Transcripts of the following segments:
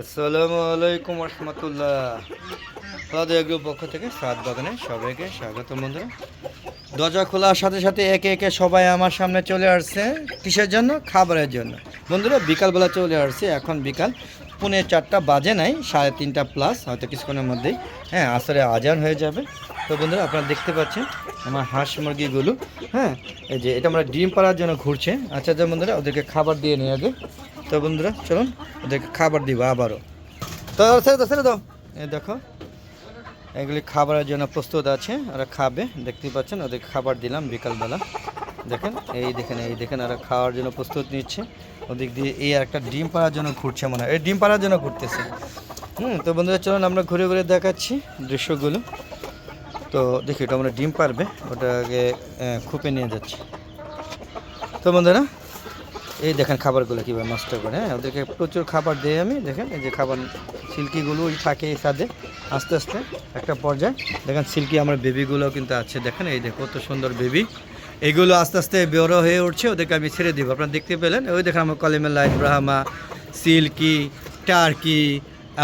আসসালামু আলাইকুম রহমতুল্লাহ আলাদা পক্ষ থেকে সাত বাগানে সবাইকে স্বাগত বন্ধুরা। দরজা খোলার সাথে সাথে একে একে সবাই আমার সামনে চলে আসছে। কিসের জন্য? খাবারের জন্য। বন্ধুরা, বিকালবেলা চলে আসছে। এখন বিকাল পুনে চারটা বাজে নাই, সাড়ে তিনটা প্লাস হয়তো কিছুক্ষণের মধ্যেই হ্যাঁ আসরে আজান হয়ে যাবে। তো বন্ধুরা, আপনারা দেখতে পাচ্ছেন আমার হাঁস মুরগিগুলো হ্যাঁ এই যে এটা আমরা ডিম পাড়ার জন্য ঘুরছে। আচ্ছা যে বন্ধুরা, ওদেরকে খাবার দিয়ে নিয়ে আগে। তো বন্ধুরা, চলুন ওদেরকে খাবার দিব আবারও। তো ছেড়ে দাও ছেড়ে দাও। এই দেখো, এগুলি খাবারের জন্য প্রস্তুত আছে, ওরা খাবে দেখতেই পাচ্ছেন, ওদেরকে খাবার দিলাম বিকালবেলা। দেখেন, এই দেখেন এই দেখেন, ওরা খাওয়ার জন্য প্রস্তুত নিচ্ছে। ওদিক দিয়ে এই একটা ডিম পাড়ার জন্য ঘুরছে মনে হয়। এই ডিম পাড়ার জন্য ঘুরতেছে। হুম, তো বন্ধুরা, চলুন, আমরা ঘুরে ঘুরে দেখাচ্ছি দৃশ্যগুলো। তো দেখি ওটা আমরা ডিম পারবে ওটাকে খুপে নিয়ে যাচ্ছি। তো বন্ধুরা এই দেখেন খাবারগুলো কীভাবে নষ্ট করে হ্যাঁ? ওদেরকে প্রচুর খাবার দেই আমি, দেখেন? এই যে খাবার সিল্কিগুলো থাকে এই সাদে আস্তে আস্তে একটা পর্যায়ে। দেখেন সিল্কি আমার বেবিগুলো কিন্তু আছে, দেখেন? এই দেখো কত সুন্দর বেবি। এগুলো আস্তে আস্তে বড় হয়ে উঠছে, ওদেরকে আমি ছেড়ে দিব। আপনারা দেখতে পেলেন? ওই দেখেন আমার কলিমের ব্রাহ্মা, সিল্কি, টার্কি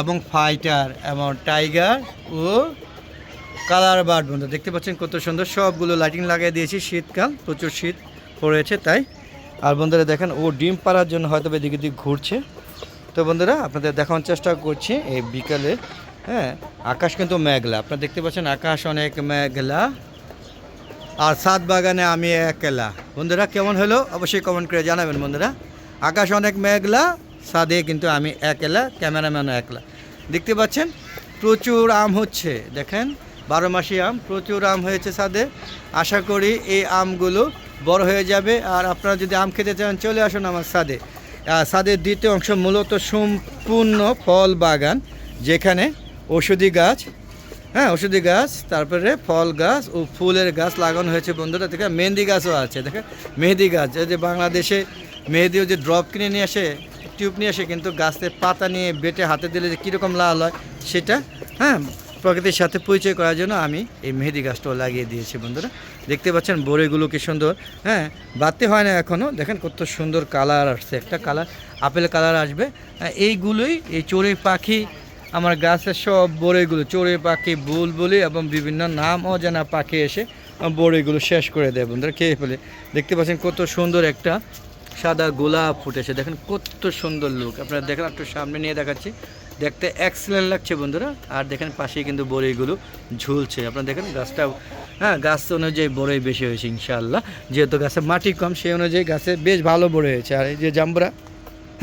এবং ফাইটার এবং টাইগার ও কালার বার্ড বন্ধু। দেখতে পাচ্ছেন কত সুন্দর? সবগুলো লাইটিং লাগিয়ে দিয়েছি শীতকাল, প্রচুর শীত পড়েছে তাই। আর বন্ধুরা দেখেন, ও ডিম পাড়ার জন্য হয়তো এদিক এদিক ঘুরছে। তো বন্ধুরা, আপনাদের দেখানোর চেষ্টা করছি এই বিকালে হ্যাঁ আকাশ কিন্তু মেঘলা। আপনারা দেখতে পাচ্ছেন আকাশ অনেক মেঘলা আর সাত বাগানে আমি একলা। বন্ধুরা, কেমন হলো? অবশ্যই কমেন্ট করে জানাবেন বন্ধুরা। আকাশ অনেক মেঘলা, সাদে কিন্তু আমি একলা, ক্যামেরাম্যানও একলা। দেখতে পাচ্ছেন, প্রচুর আম হচ্ছে। দেখেন, বারো মাসি আম, প্রচুর আম হয়েছে সাদে। আশা করি এই আমগুলো বড় হয়ে যাবে। আর আপনারা যদি আম খেতে চান, চলে আসুন আমার সাদে। সাদের দ্বিতীয় অংশ মূলত সম্পূর্ণ ফল বাগান, যেখানে ওষুধি গাছ হ্যাঁ ওষুধি গাছ, তারপরে ফল গাছ ও ফুলের গাছ লাগানো হয়েছে বন্ধুরা। দেখে মেহেন্দি গাছও আছে দেখে মেহেদি গাছ। যে বাংলাদেশে মেহেদিও যে ড্রপ কিনে নিয়ে আসে, টিউব নিয়ে আসে, কিন্তু গাছের পাতা নিয়ে বেটে হাতে দিলে যে কীরকম লাল হয়, সেটা হ্যাঁ প্রকৃতির সাথে পরিচয় করার জন্য আমি এই মেহেদি গাছটাও লাগিয়ে দিয়েছি বন্ধুরা। দেখতে পাচ্ছেন বড়িগুলো কি সুন্দর? হ্যাঁ বাড়তে হয় না এখনও দেখেন কত সুন্দর কালার আসছে একটা কালার আপেল কালার আসবে। হ্যাঁ, এইগুলোই এই চড়ুই পাখি আমার গাছের সব বড়িগুলো চড়ুই পাখি বুলবুলি এবং বিভিন্ন নাম অজানা পাখি এসে বড়িগুলো শেষ করে দেয় বন্ধুরা খেয়ে ফেলে। দেখতে পাচ্ছেন কত সুন্দর একটা সাদা গোলাপ ফুটেছে। দেখেন কত সুন্দর লুক আপনারা দেখেন একটু সামনে নিয়ে দেখাচ্ছি। দেখতে এক্সেলেন্ট লাগছে বন্ধুরা। আর দেখেন পাশেই কিন্তু বড়িগুলো ঝুলছে। আপনারা দেখেন গাছটা হ্যাঁ গাছ অনুযায়ী বড়ই বেশি হয়েছে ইনশাআল্লাহ। যেহেতু গাছে মাটি কম, সেই অনুযায়ী গাছে বেশ ভালো বড় হয়েছে। আর এই যে জাম্বুরা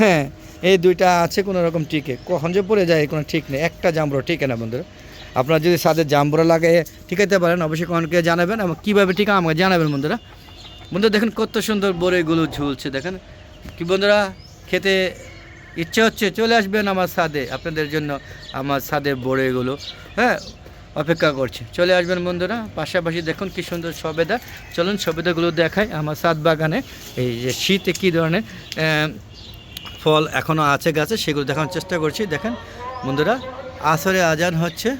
হ্যাঁ এই দুইটা আছে কোনো রকম টিকে। কখন যে পড়ে যায় কোনো ঠিক নেই। একটা জাম্বুরা টিকে না বন্ধুরা। আপনারা যদি সাথে জাম্বুরা লাগিয়ে ঠিকাইতে পারেন, অবশ্যই কনকে জানাবেন এবং কীভাবে টিকা আমাকে জানাবেন বন্ধুরা। বন্ধুরা দেখেন কত সুন্দর বড়ইগুলো ঝুলছে, দেখেন। কি বন্ধুরা, খেতে ইচ্ছে হচ্ছে চলে আসবেন আমার সাদে, আপনাদের জন্য আমার সাদে বড়ইগুলো হ্যাঁ অপেক্ষা করছে। চলে আসবেন বন্ধুরা, পাশাপাশি দেখুন কি সুন্দর সবেদা। চলুন সবেদাগুলো দেখাই আমার সাদ বাগানে। এই যে শীতে কী ধরনের ফল এখনও আছে গাছে, সেগুলো দেখানোর চেষ্টা করছি। দেখেন বন্ধুরা, আসরে আজান হচ্ছে।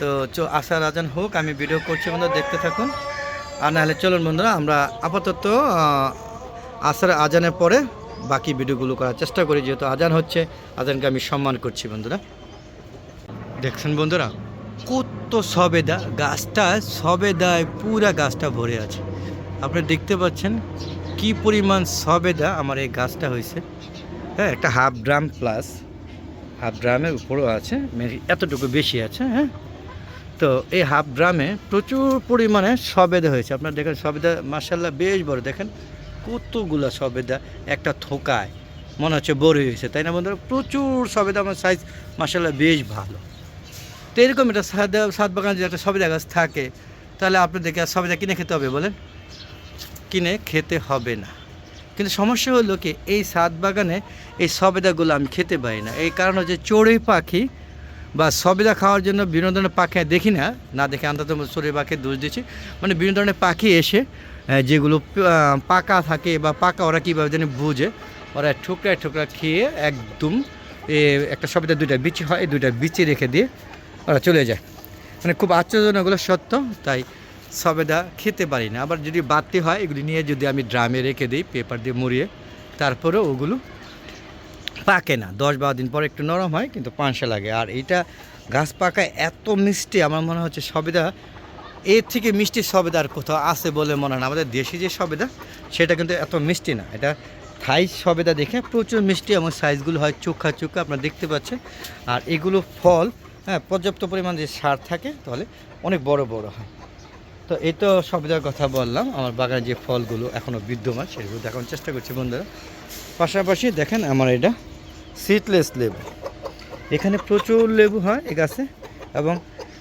তো চ, আসার আজান হোক, আমি ভিডিও করছি বন্ধুরা, দেখতে থাকুন। আর নাহলে চলুন বন্ধুরা, আমরা আপাতত আসার আজানের পরে বাকি ভিডিওগুলো করার চেষ্টা করি, যেহেতু আজান হচ্ছে, আজানকে আমি সম্মান করছি বন্ধুরা। দেখছেন বন্ধুরা, কত সবেদা, গাছটা সবেদায়, পুরা গাছটা ভরে আছে। আপনি দেখতে পাচ্ছেন কি পরিমাণ সবেদা আমার এই গাছটা হয়েছে। হ্যাঁ একটা হাফ ড্রাম প্লাস, হাফ ড্রামের উপরও আছে এতটুকু বেশি আছে হ্যাঁ। তো এই হাফ ড্রামে প্রচুর পরিমাণে সবেদা হয়েছে। আপনার দেখেন সবেদা মার্শাল্লাহ বেশ বড়। দেখেন কতগুলো সবেদা একটা থোকায়। মনে হচ্ছে বড় হয়েছে, তাই না বন্ধুরা? প্রচুর সবেদা, আমার সাইজ মার্শাল্লাহ বেশ ভালো। তো এরকম একটা সাদ, সাত বাগান যদি একটা সবেদা গাছ থাকে, তাহলে আপনাদেরকে আর সবেদা কিনে খেতে হবে, বলেন? কিনে খেতে হবে না। কিন্তু সমস্যা হলো কি, এই সাত বাগানে এই সবেদাগুলো আমি খেতে পারি না। এই কারণ হচ্ছে চড়ুই পাখি বা সবেদা খাওয়ার জন্য বিভিন্ন ধরনের পাখি দেখি না। না দেখে অন্তত চড়ুই পাখি দোষ দিচ্ছি। মানে বিভিন্ন ধরনের পাখি এসে যেগুলো পাকা থাকে বা পাকা ওরা কীভাবে যেন বুঝে। ওরা ঠোকরা ঠোকরা খেয়ে একদম এ, একটা সবেদা দুইটা বিচি হয় দুইটা বিচি রেখে দিয়ে ওরা চলে যায়। মানে খুব আশ্চর্যজনক এগুলো সত্য তাই সবেদা খেতে পারি না। আবার যদি বাড়তি হয় এগুলি নিয়ে যদি আমি ড্রামে রেখে দিই পেপার দিয়ে মুড়িয়ে তারপরেও ওগুলো পাকে না। দশ বারো দিন পর একটু নরম হয় কিন্তু পাঁচশো লাগে। আর এটা গাছ পাকায় এত মিষ্টি আমার মনে হচ্ছে সবেদা এর থেকে মিষ্টি সবেদা আর কোথাও আছে বলে মনে হয় না। আমাদের দেশি যে সবেদা, সেটা কিন্তু এত মিষ্টি না। এটা থাই সবেদা দেখে প্রচুর মিষ্টি এবং সাইজগুলো হয় চোখা চোখা, আপনারা দেখতে পাচ্ছেন। আর এগুলো ফল হ্যাঁ পর্যাপ্ত পরিমাণ যে সার থাকে, তাহলে অনেক বড় বড় হয়। তো এই তো সবেদার কথা বললাম। আমার বাগানে যে ফলগুলো এখনও বিদ্যমান, সেগুলো দেখানোর চেষ্টা করছি বন্ধুরা। পাশাপাশি দেখেন আমার এটা সিটলেস লেবু। এখানে প্রচুর লেবু হয় এই গাছে এবং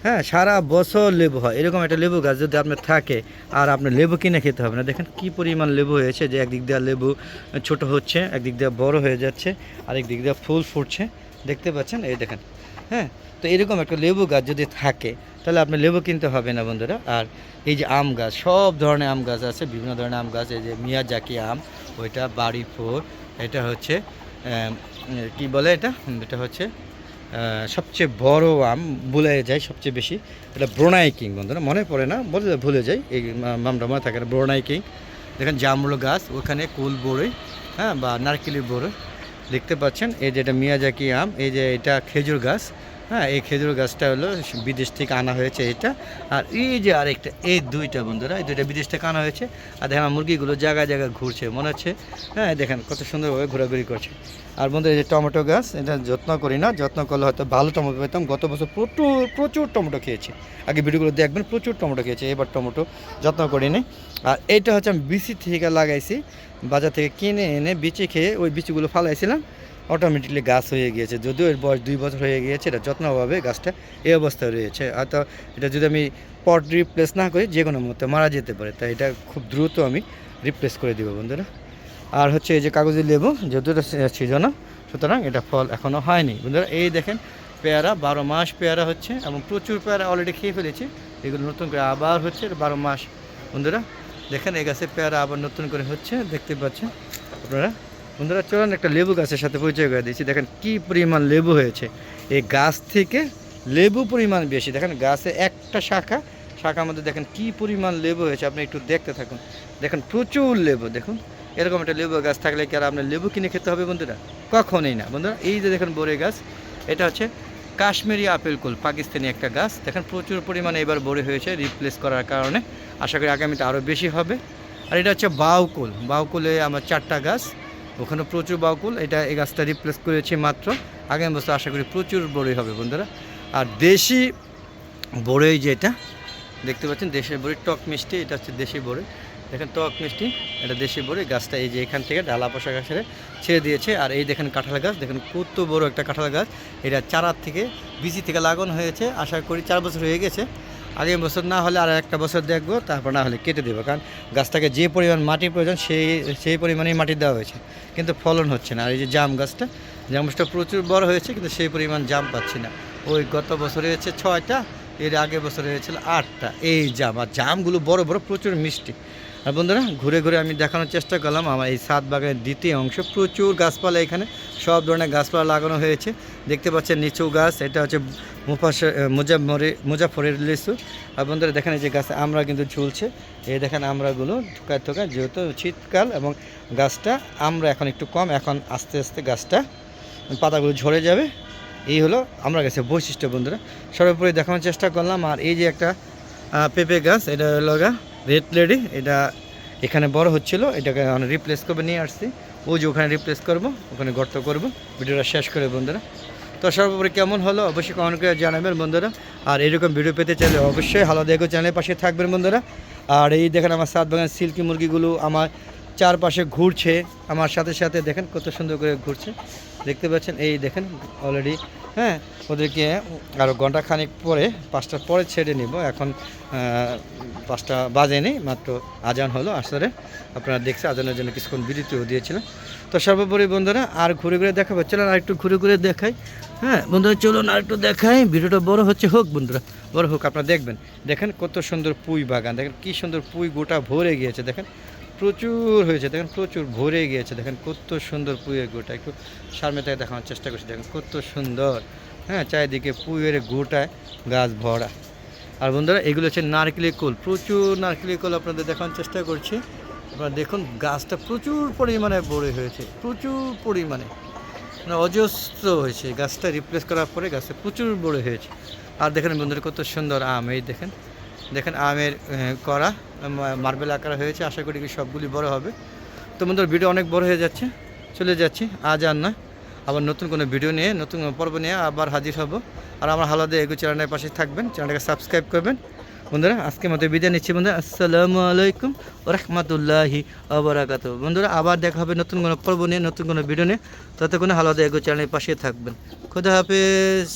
হ্যাঁ সারা বছর লেবু হয়। এরকম একটা লেবু গাছ যদি আপনার থাকে, আর আপনার লেবু কিনে খেতে হবে না। দেখেন কি পরিমাণ লেবু হয়েছে যে একদিক দিয়ে লেবু ছোট হচ্ছে, একদিক দিয়ে বড় হয়ে যাচ্ছে আরেক দিক দিয়ে ফুল ফুটছে। দেখতে পাচ্ছেন? এই দেখেন। হ্যাঁ তো এরকম একটা লেবু গাছ যদি থাকে, তাহলে আপনার লেবু কিনতে হবে না বন্ধুরা। আর এই যে আম গাছ, সব ধরনের আম গাছ আছে, বিভিন্ন ধরনের আম গাছ। এই যে মিয়াজাকি আম, ওইটা বাড়ি ফোর এটা হচ্ছে কি বলে এটা? এটা হচ্ছে সবচেয়ে বড় আম ভুলে যায় সবচেয়ে বেশি। এটা ব্রোনাই কিং বন্ধুরা মনে পড়ে না? বলে ভুলে যাই, এই মামটা মনে থাকে না, ব্রোনাই কিং। দেখেন জামরুল গাছ, ওখানে কুল বড়ই হ্যাঁ বা নারকেলের বড়ই দেখতে পাচ্ছেন, এই যে এটা মিয়াজাকি আম, এই যে এটা খেজুর গাছ। হ্যাঁ এই খেজুর গাছটা হলো বিদেশ থেকে আনা হয়েছে এটা। আর এই যে আরেকটা, এই দুইটা বন্ধুরা, এই দুইটা বিদেশ থেকে আনা হয়েছে। আর দেখেন মুরগিগুলো জায়গায় জায়গায় ঘুরছে, মনে হচ্ছে হ্যাঁ দেখেন কত সুন্দরভাবে ঘোরাঘুরি করছে। আর বন্ধু এই যে টমেটো গাছ, এটা যত্ন করি না, যত্ন করলে হয়তো ভালো টমেটো পেতাম। গত বছর প্রচুর প্রচুর টমেটো খেয়েছি। আগে ভিডিওগুলো দেখবেন, প্রচুর টমেটো খেয়েছি, এবার টমেটো যত্ন করিনি আর এইটা হচ্ছে আমি বিচি থেকে লাগাইছি, বাজার থেকে কিনে এনে বিচি খেয়ে ওই বিচিগুলো ফালাইছিলাম। অটোমেটিকলি গাছ হয়ে গিয়েছে। যদিও এর বয়স দুই বছর হয়ে গিয়েছে, এটা যত্নভাবে গাছটা এই অবস্থায় রয়েছে। হয়তো এটা যদি আমি পট রিপ্লেস না করি, যে কোনো মুহূর্তে মারা যেতে পারে। তাই এটা খুব দ্রুত আমি রিপ্লেস করে দেবো বন্ধুরা। আর হচ্ছে এই যে কাগজি লেবু যেহেতু এটা সিজন সুতরাং এটা ফল এখনও হয়নি। বন্ধুরা, এই দেখেন পেয়ারা, বারো মাস পেয়ারা হচ্ছে এবং প্রচুর পেয়ারা অলরেডি খেয়ে ফেলেছি। এগুলো নতুন করে আবার হচ্ছে বারো মাস। বন্ধুরা, দেখেন এই গাছে পেয়ারা আবার নতুন করে হচ্ছে, দেখতে পাচ্ছেন আপনারা। বন্ধুরা, চলুন একটা লেবু গাছের সাথে পরিচয় করে দিচ্ছি। দেখেন কি পরিমাণ লেবু হয়েছে। এই গাছ থেকে লেবু পরিমাণ বেশি। দেখেন গাছে একটা শাখা, শাখার মধ্যে দেখেন কি পরিমাণ লেবু হয়েছে। আপনি একটু দেখতে থাকুন। দেখেন প্রচুর লেবু, দেখুন। এরকম একটা লেবু গাছ থাকলে কি আর আপনার লেবু কিনে খেতে হবে বন্ধুরা? কখনোই না। বন্ধুরা, এই যে দেখেন বড়ে গাছ, এটা হচ্ছে কাশ্মীরি আপেল কুল, পাকিস্তানি একটা গাছ। দেখেন প্রচুর পরিমাণে এবার বড়ে হয়েছে রিপ্লেস করার কারণে। আশা করি আগামীতে আরও বেশি হবে। আর এটা হচ্ছে বাউকুল। বাউকুলে আমার চারটা গাছ। ওখানে প্রচুর বাউকুল, এটা এই গাছটা রিপ্লেস করেছি মাত্র। আগামী বছর আশা করি প্রচুর বড়ই হবে বন্ধুরা। আর দেশি বড়ই যেটা, দেখতে পাচ্ছেন দেশের বড়ি টক মিষ্টি, এটা হচ্ছে দেশি বড়ি দেখেন টক মিষ্টি, এটা দেশি বড়ি গাছটা এই যে এখান থেকে ডালা পোষা গাছের ছেড়ে দিয়েছে। আর এই দেখেন কাঁঠাল গাছ, দেখেন কত বড় একটা কাঁঠাল গাছ। এটা চারার থেকে, বিচি থেকে লাগানো হয়েছে, আশা করি চার বছর হয়ে গেছে। আগামী বছর না হলে আর একটা বছর দেখব, তারপর না হলে কেটে দেবো। কারণ গাছটাকে যে পরিমাণ মাটির প্রয়োজন, সেই সেই পরিমাণেই মাটি দেওয়া হয়েছে। কিন্তু ফলন হচ্ছে না। আর এই যে জাম গাছটা জাম গাছটা প্রচুর বড় হয়েছে, কিন্তু সেই পরিমাণ জাম পাচ্ছি না। ওই গত বছরে হয়েছে ছয়টা, এর আগের বছরে হয়েছিল আটটা। এই জাম, আর জামগুলো বড় বড়, প্রচুর মিষ্টি। আর বন্ধুরা, ঘুরে ঘুরে আমি দেখানোর চেষ্টা করলাম, আমার এই সাত বাগানের দ্বিতীয় অংশ। প্রচুর গাছপালা এখানে, সব ধরনের গাছপালা লাগানো হয়েছে। দেখতে পাচ্ছেন নিচু গাছ, এটা হচ্ছে মুফাস মুজাফরে মুজাফরের লিচু আর বন্ধুরা দেখেন এই যে গাছে আমরা কিন্তু ঝুলছে। এই দেখেন আমরাগুলো ঠোকায় ঠোকায়, যেহেতু শীতকাল এবং গাছটা আমরা এখন একটু কম, এখন আস্তে আস্তে গাছটা পাতাগুলো ঝরে যাবে। এই হলো আমরা গাছের বৈশিষ্ট্য বন্ধুরা। সর্বোপরি দেখানোর চেষ্টা করলাম, আর এই যে একটা পেঁপে গাছ, এটা হলো রেড লেডি, এটা এখানে বড় হচ্ছিল, এটাকে রিপ্লেস করবে নিয়ে আসছি। ওই যে ওখানে রিপ্লেস করব, ওখানে গর্ত করব। ভিডিওটা শেষ করে বন্ধুরা। তো সর্বোপরি কেমন হলো? অবশ্যই কমেন্ট করে জানাবেন বন্ধুরা। আর এরকম ভিডিও পেতে চাইলে অবশ্যই হালো দেখো চ্যানেলের পাশে থাকবেন বন্ধুরা। আর এই দেখেন আমার সাত বাগান সিল্কি মুরগিগুলো আমার চারপাশে ঘুরছে। আমার সাথে সাথে দেখেন কত সুন্দর করে ঘুরছে। দেখতে পাচ্ছেন, এই দেখেন অলরেডি হ্যাঁ ওদেরকে আরও ঘণ্টা খানিক পরে পাঁচটার পরে ছেড়ে নিব। এখন পাঁচটা বাজেনি, মাত্র আজান হলো আসলে আপনারা দেখছে আজানের জন্য কিছুক্ষণ বিরতিও দিয়েছিলেন তো সর্বোপরি বন্ধুরা, আর ঘুরে ঘুরে দেখাবো। চলুন আর একটু ঘুরে ঘুরে দেখাই। হ্যাঁ বন্ধুরা, চলুন আর একটু দেখাই। ভিডিওটা বড় হচ্ছে হোক, বন্ধুরা। বড় হোক, আপনারা দেখবেন। দেখেন কত সুন্দর পুঁই বাগান, দেখেন কি সুন্দর পুঁই গোটা ভরে গিয়েছে, দেখেন। প্রচুর হয়েছে, দেখেন প্রচুর ভরে গিয়েছে, দেখেন কত সুন্দর পুঁয়ের গোটা। একটু সামনে থেকে দেখানোর চেষ্টা করছি, দেখেন কত সুন্দর। হ্যাঁ চারিদিকে পুঁয়ের গোটায় গাছ ভরা। আর বন্ধুরা, এগুলো হচ্ছে নারকেলের কোল। প্রচুর নারকেলের কোল আপনাদের দেখানোর চেষ্টা করছি। আপনারা দেখুন, গাছটা প্রচুর পরিমাণে বড় হয়েছে, প্রচুর পরিমাণে। অজস্র হয়েছে। গাছটা রিপ্লেস করার পরে গাছটা প্রচুর বড় হয়েছে। আর দেখেন বন্ধুরা, কত সুন্দর আম। এই দেখেন দেখেন আমের করা মার্বেল আকার হয়েছে। আশা করি কি সবগুলি বড় হবে। তো বন্ধুরা ভিডিও অনেক বড় হয়ে যাচ্ছে। চলে যাচ্ছি, আজ আর না। আবার নতুন কোনো ভিডিও নিয়ে, নতুন পর্ব নিয়ে আবার হাজির হব। আর আমার হালাদে এগো চ্যানেলের পাশে থাকবেন। চ্যানেলটাকে সাবস্ক্রাইব করবেন। বন্ধুরা, আজকে মতো বিদায় নিচ্ছি বন্ধুরা। আসসালামু আলাইকুম রহমতুল্লাহি আবরাকাত বন্ধুরা, আবার দেখা হবে নতুন কোনো পর্ব নিয়ে, নতুন কোনো ভিডিও নিয়ে। ততক্ষণে হালাদে এগো চ্যানেলের পাশে থাকবেন। খুদা হাফেজ।